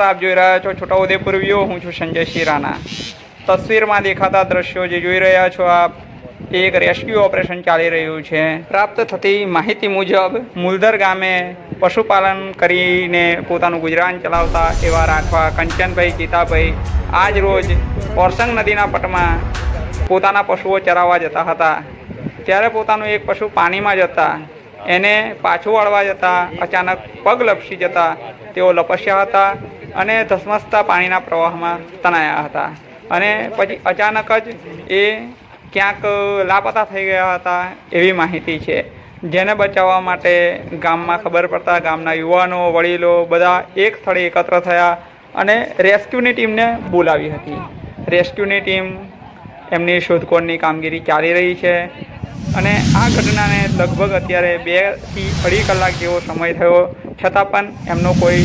રહ્યા છો છોટાઉદેપુર વ્યૂ હું છું સંજય શિરાના. તસવીરમાં દેખાતા દ્રશ્યો જે જોઈ રહ્યા છો આપ એક રેસ્ક્યુ ઓપરેશન ચાલી રહ્યું છે. પ્રાપ્ત થતી માહિતી મુજબ, મુલધર ગામે પશુપાલન કરીને પોતાનું ગુજરાન ચલાવતા એવા રાઠવા કંચનભાઈ, ગીતાભાઈ આજ રોજ ઓરસંગ નદીના પટમાં પોતાના પશુઓ ચરાવવા જતા હતા. ત્યારે પોતાનું એક પશુ પાણીમાં જતા એને પાછું વાળવા જતાં અચાનક પગ લપસી જતા તેઓ લપસ્યા હતા. અને ધસમસતા પાણીના પ્રવાહમાં તણાયા હતા. અને પછી અચાનક જ એ ક્યાંક લાપતા થઈ ગયા હતા એવી માહિતી છે. જેને બચાવવા માટે ગામમાં ખબર પડતા ગામના યુવાનો, વડીલો બધા એક સ્થળે એકત્ર થયા અને રેસ્ક્યુની ટીમને બોલાવી હતી. રેસ્ક્યુની ટીમ એમની શોધખોળની કામગીરી ચાલી રહી છે અને આ ઘટનાને લગભગ અત્યારે બેથી અઢી કલાક જેવો સમય થયો, છતાં પણ એમનો કોઈ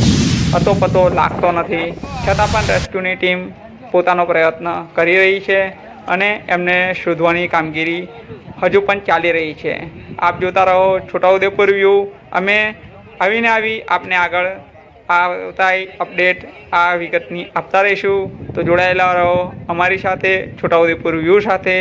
અતોપતો લાગતો નથી. છતાં પણ રેસ્ક્યુની ટીમ પોતાનો પ્રયત્ન કરી રહી છે અને એમને શોધવાની કામગીરી હજુ પણ ચાલી રહી છે. આપ જોતા રહો છોટાઉદેપુર વ્યૂ અમે આવીને આવી આપને આગળ આવતા અપડેટ આ વિગતની આપતા રહીશું. તો જોડાયેલા રહો અમારી સાથે છોટાઉદેપુર વ્યૂ સાથે.